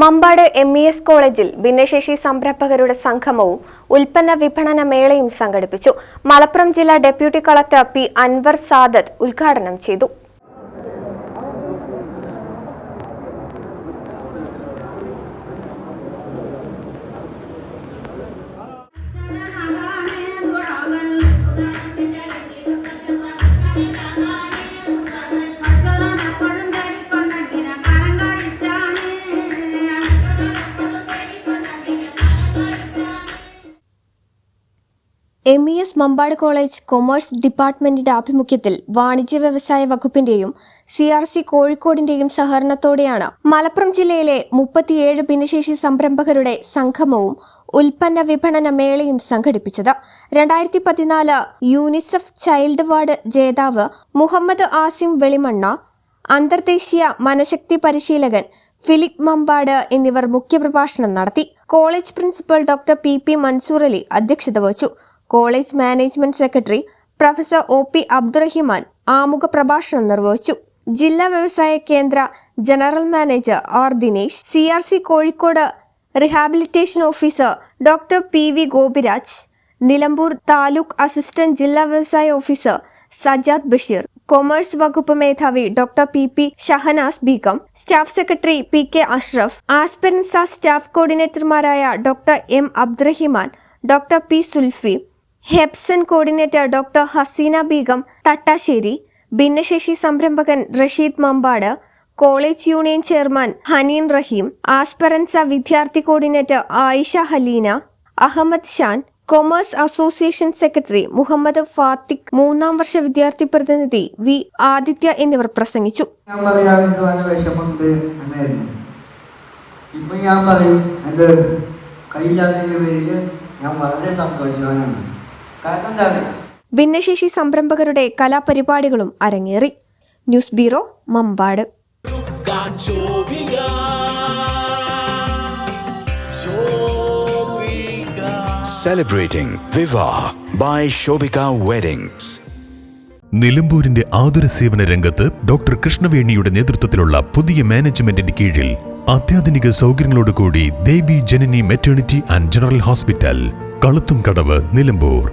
Mambad M E S കോളേജിൽ ഭിന്നശേഷി സംരംഭകരുടെ സംഗമവും ഉൽപ്പന്ന വിപണന മേളയും സംഘടിപ്പിച്ചു. മലപ്പുറം ജില്ലാ deputy collector P Anwar Sadath ഉദ്ഘാടനം ചെയ്തു. M E S Mampad college commerce ഡിപ്പാർട്ട്മെന്റിന്റെ ആഭിമുഖ്യത്തിൽ വാണിജ്യ വ്യവസായ വകുപ്പിന്റെയും സി ആർ സി കോഴിക്കോടിന്റെയും സഹകരണത്തോടെയാണ് മലപ്പുറം ജില്ലയിലെ മുപ്പത്തിയേഴ് ഭിന്നശേഷി സംരംഭകരുടെ സംഗമവും ഉൽപ്പന്ന വിപണന മേളയും സംഘടിപ്പിച്ചത്. രണ്ടായിരത്തി പതിനാല് യൂണിസെഫ് ചൈൽഡ് വാർഡ് ജേതാവ് മുഹമ്മദ് ആസിം വെളിമണ്ണ അന്തർദേശീയ മനഃശക്തി പരിശീലകൻ ഫിലിപ്പ് മമ്പാട് എന്നിവർ മുഖ്യപ്രഭാഷണം നടത്തി. College principal doctor P P Mansoor Ali അധ്യക്ഷത വഹിച്ചു. College management secretary professor O P Abdurahiman ആമുഖ പ്രഭാഷണം നിർവഹിച്ചു. ജില്ലാ വ്യവസായ കേന്ദ്ര general manager R Dinesh C R C Kozhikode rehabilitation officer doctor P V Gopiraj Nilambur taluk assistant ജില്ലാ വ്യവസായ ഓഫീസർ സജാദ് ബഷീർ കൊമേഴ്സ് വകുപ്പ് മേധാവി doctor P P Shahanas Beegum staff secretary P K Ashraf aspirants staff കോർഡിനേറ്റർമാരായ doctor M Abdurahiman doctor P Sulfi ഹെപ്സൺ coordinator doctor Haseena Beegum Thattassery. ഭിന്നശേഷി സംരംഭകൻ Rasheed Mampad college union chairman Haneen Raheem aspirants വിദ്യാർത്ഥി coordinator Ayisha Haleena Ahammed Shan commerce association secretary Muhammed Fathiq മൂന്നാം വർഷ വിദ്യാർത്ഥി പ്രതിനിധി V Aditya എന്നിവർ പ്രസംഗിച്ചു. ഞാൻ ഇപ്പൊ ഞാൻ പറയും എന്റെ കയ്യില്ലാത്തതിന്റെ പേരിൽ ഞാൻ വളരെ സന്തോഷവാനാണ്. കാരണം എന്താ ഭിന്നശേഷി സംരംഭകരുടെ കലാപരിപാടികളും അരങ്ങേറി. News bureau Mambad. സെലിബ്രേറ്റിംഗ് വിവാഹ ബൈ Shobika Weddings. നിലമ്പൂരിന്റെ ആതുര സേവന രംഗത്ത് ഡോക്ടർ കൃഷ്ണവേണിയുടെ നേതൃത്വത്തിലുള്ള പുതിയ മാനേജ്മെന്റിന്റെ കീഴിൽ അത്യാധുനിക സൗകര്യങ്ങളോടുകൂടി Devi Janani maternity and general hospital Kaluthumkadavu Nilambur.